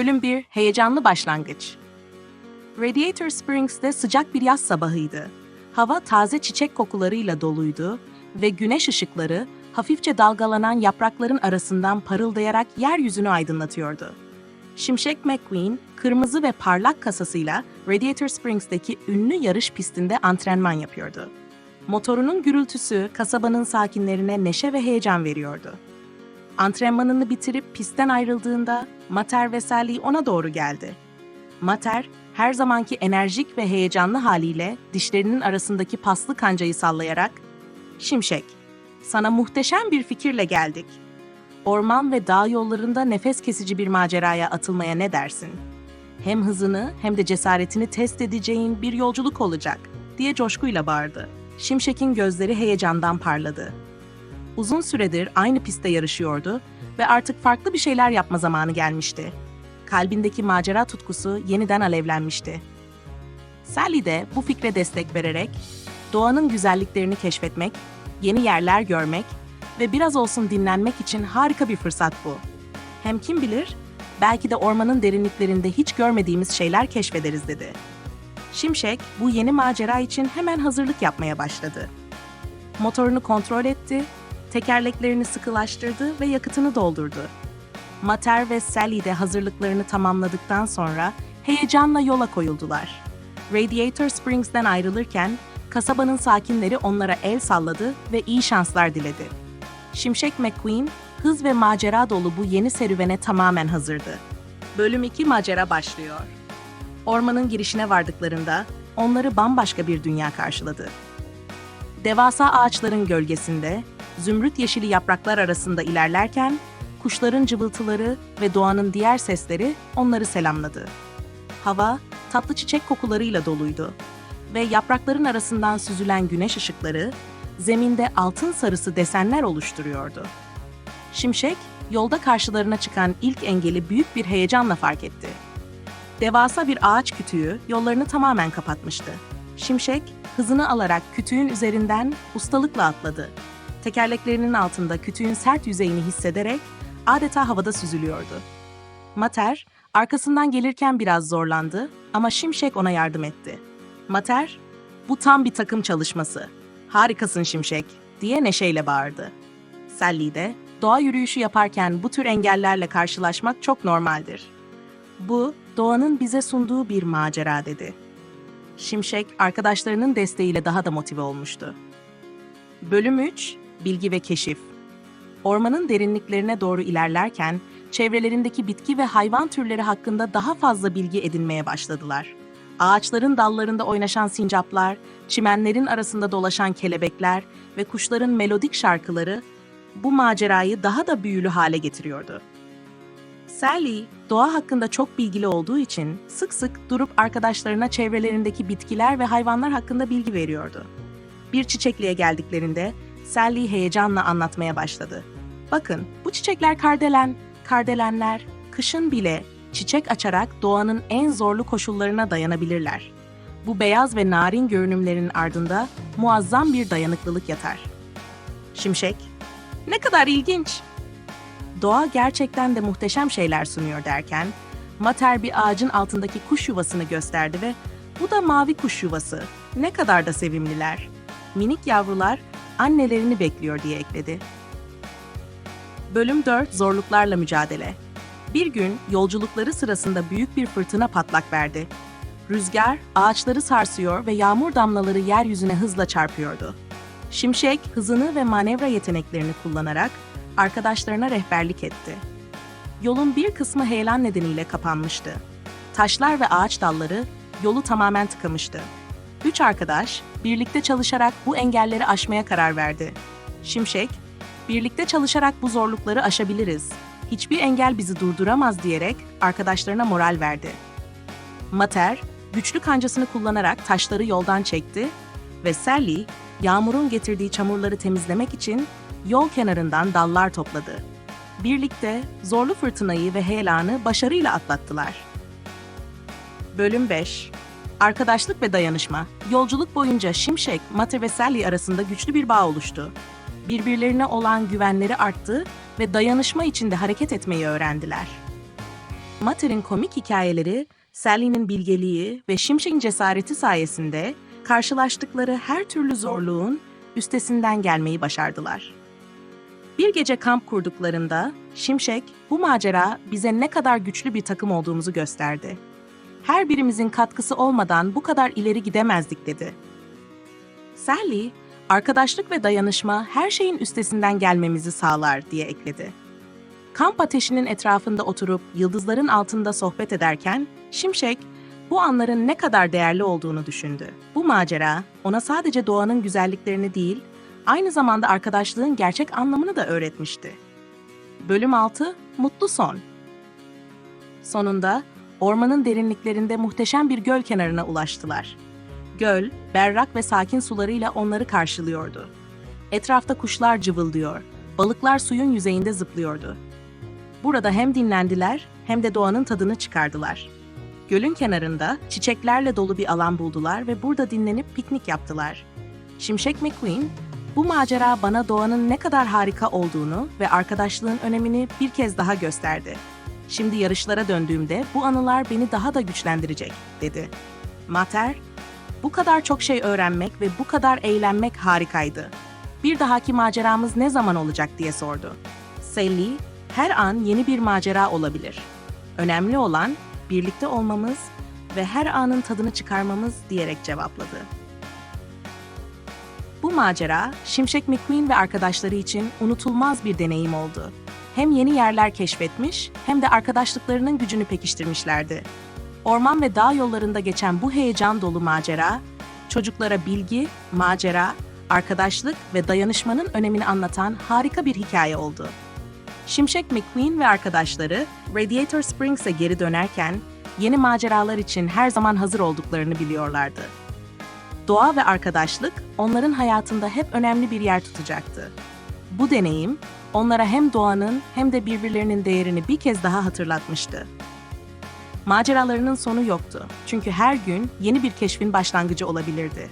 Bölüm 1 Heyecanlı Başlangıç Radiator Springs'te sıcak bir yaz sabahıydı. Hava taze çiçek kokularıyla doluydu ve güneş ışıkları hafifçe dalgalanan yaprakların arasından parıldayarak yeryüzünü aydınlatıyordu. Şimşek McQueen, kırmızı ve parlak kasasıyla Radiator Springs'teki ünlü yarış pistinde antrenman yapıyordu. Motorunun gürültüsü kasabanın sakinlerine neşe ve heyecan veriyordu. Antrenmanını bitirip pistten ayrıldığında Mater ve Sally ona doğru geldi. Mater, her zamanki enerjik ve heyecanlı haliyle dişlerinin arasındaki paslı kancayı sallayarak "Şimşek, sana muhteşem bir fikirle geldik. Orman ve dağ yollarında nefes kesici bir maceraya atılmaya ne dersin? Hem hızını hem de cesaretini test edeceğin bir yolculuk olacak." diye coşkuyla bağırdı. Şimşek'in gözleri heyecandan parladı. Uzun süredir aynı pistte yarışıyordu ve artık farklı bir şeyler yapma zamanı gelmişti. Kalbindeki macera tutkusu yeniden alevlenmişti. Sally de bu fikre destek vererek doğanın güzelliklerini keşfetmek, yeni yerler görmek ve biraz olsun dinlenmek için harika bir fırsat bu. Hem kim bilir, belki de ormanın derinliklerinde hiç görmediğimiz şeyler keşfederiz dedi. Şimşek bu yeni macera için hemen hazırlık yapmaya başladı. Motorunu kontrol etti, tekerleklerini sıkılaştırdı ve yakıtını doldurdu. Mater ve Sally de hazırlıklarını tamamladıktan sonra heyecanla yola koyuldular. Radiator Springs'den ayrılırken kasabanın sakinleri onlara el salladı ve iyi şanslar diledi. Şimşek McQueen, hız ve macera dolu bu yeni serüvene tamamen hazırdı. Bölüm 2 macera başlıyor. Ormanın girişine vardıklarında onları bambaşka bir dünya karşıladı. Devasa ağaçların gölgesinde, zümrüt yeşili yapraklar arasında ilerlerken, kuşların cıvıltıları ve doğanın diğer sesleri onları selamladı. Hava, tatlı çiçek kokularıyla doluydu ve yaprakların arasından süzülen güneş ışıkları, zeminde altın sarısı desenler oluşturuyordu. Şimşek, yolda karşılarına çıkan ilk engeli büyük bir heyecanla fark etti. Devasa bir ağaç kütüğü yollarını tamamen kapatmıştı. Şimşek, hızını alarak kütüğün üzerinden ustalıkla atladı. Tekerleklerinin altında kütüğün sert yüzeyini hissederek adeta havada süzülüyordu. Mater, arkasından gelirken biraz zorlandı ama Şimşek ona yardım etti. Mater, bu tam bir takım çalışması. Harikasın Şimşek, diye neşeyle bağırdı. Sally de, doğa yürüyüşü yaparken bu tür engellerle karşılaşmak çok normaldir. Bu, doğanın bize sunduğu bir macera dedi. Şimşek, arkadaşlarının desteğiyle daha da motive olmuştu. Bölüm 3, Bilgi ve Keşif Ormanın derinliklerine doğru ilerlerken, çevrelerindeki bitki ve hayvan türleri hakkında daha fazla bilgi edinmeye başladılar. Ağaçların dallarında oynaşan sincaplar, çimenlerin arasında dolaşan kelebekler ve kuşların melodik şarkıları bu macerayı daha da büyülü hale getiriyordu. Sally, doğa hakkında çok bilgili olduğu için sık sık durup arkadaşlarına çevrelerindeki bitkiler ve hayvanlar hakkında bilgi veriyordu. Bir çiçekliğe geldiklerinde Sally heyecanla anlatmaya başladı. Bakın, bu çiçekler kardelen, kardelenler, kışın bile çiçek açarak doğanın en zorlu koşullarına dayanabilirler. Bu beyaz ve narin görünümlerin ardında muazzam bir dayanıklılık yatar. Şimşek, ne kadar ilginç. Doğa gerçekten de muhteşem şeyler sunuyor derken, Mater bir ağacın altındaki kuş yuvasını gösterdi ve bu da mavi kuş yuvası. Ne kadar da sevimliler. Minik yavrular annelerini bekliyor diye ekledi. Bölüm 4 Zorluklarla Mücadele Bir gün yolculukları sırasında büyük bir fırtına patlak verdi. Rüzgar ağaçları sarsıyor ve yağmur damlaları yeryüzüne hızla çarpıyordu. Şimşek hızını ve manevra yeteneklerini kullanarak arkadaşlarına rehberlik etti. Yolun bir kısmı heyelan nedeniyle kapanmıştı. Taşlar ve ağaç dalları yolu tamamen tıkamıştı. Üç arkadaş birlikte çalışarak bu engelleri aşmaya karar verdi. Şimşek, birlikte çalışarak bu zorlukları aşabiliriz. Hiçbir engel bizi durduramaz diyerek arkadaşlarına moral verdi. Mater, güçlü kancasını kullanarak taşları yoldan çekti ve Sally, yağmurun getirdiği çamurları temizlemek için yol kenarından dallar topladı. Birlikte zorlu fırtınayı ve heyelanı başarıyla atlattılar. Bölüm 5 Arkadaşlık ve dayanışma. Yolculuk boyunca Şimşek, Mate ve Sally arasında güçlü bir bağ oluştu. Birbirlerine olan güvenleri arttı ve dayanışma içinde hareket etmeyi öğrendiler. Mater'in komik hikayeleri, Sally'nin bilgeliği ve Şimşek'in cesareti sayesinde karşılaştıkları her türlü zorluğun üstesinden gelmeyi başardılar. Bir gece kamp kurduklarında Şimşek bu macera bize ne kadar güçlü bir takım olduğumuzu gösterdi. Her birimizin katkısı olmadan bu kadar ileri gidemezdik dedi. Sally, arkadaşlık ve dayanışma her şeyin üstesinden gelmemizi sağlar diye ekledi. Kamp ateşinin etrafında oturup yıldızların altında sohbet ederken Şimşek bu anların ne kadar değerli olduğunu düşündü. Bu macera ona sadece doğanın güzelliklerini değil, aynı zamanda arkadaşlığın gerçek anlamını da öğretmişti. Bölüm 6 Mutlu Son Sonunda ormanın derinliklerinde muhteşem bir göl kenarına ulaştılar. Göl, berrak ve sakin sularıyla onları karşılıyordu. Etrafta kuşlar cıvıldıyor, balıklar suyun yüzeyinde zıplıyordu. Burada hem dinlendiler hem de doğanın tadını çıkardılar. Gölün kenarında çiçeklerle dolu bir alan buldular ve burada dinlenip piknik yaptılar. Şimşek McQueen, bu macera bana doğanın ne kadar harika olduğunu ve arkadaşlığın önemini bir kez daha gösterdi. Şimdi yarışlara döndüğümde bu anılar beni daha da güçlendirecek, dedi. Mater, bu kadar çok şey öğrenmek ve bu kadar eğlenmek harikaydı. Bir dahaki maceramız ne zaman olacak diye sordu. Sally, her an yeni bir macera olabilir. Önemli olan birlikte olmamız ve her anın tadını çıkarmamız diyerek cevapladı. Bu macera, Şimşek McQueen ve arkadaşları için unutulmaz bir deneyim oldu. Hem yeni yerler keşfetmiş hem de arkadaşlıklarının gücünü pekiştirmişlerdi. Orman ve dağ yollarında geçen bu heyecan dolu macera, çocuklara bilgi, macera, arkadaşlık ve dayanışmanın önemini anlatan harika bir hikaye oldu. Şimşek McQueen ve arkadaşları Radiator Springs'e geri dönerken yeni maceralar için her zaman hazır olduklarını biliyorlardı. Doğa ve arkadaşlık onların hayatında hep önemli bir yer tutacaktı. Bu deneyim onlara hem doğanın hem de birbirlerinin değerini bir kez daha hatırlatmıştı. Maceralarının sonu yoktu. Çünkü her gün yeni bir keşfin başlangıcı olabilirdi.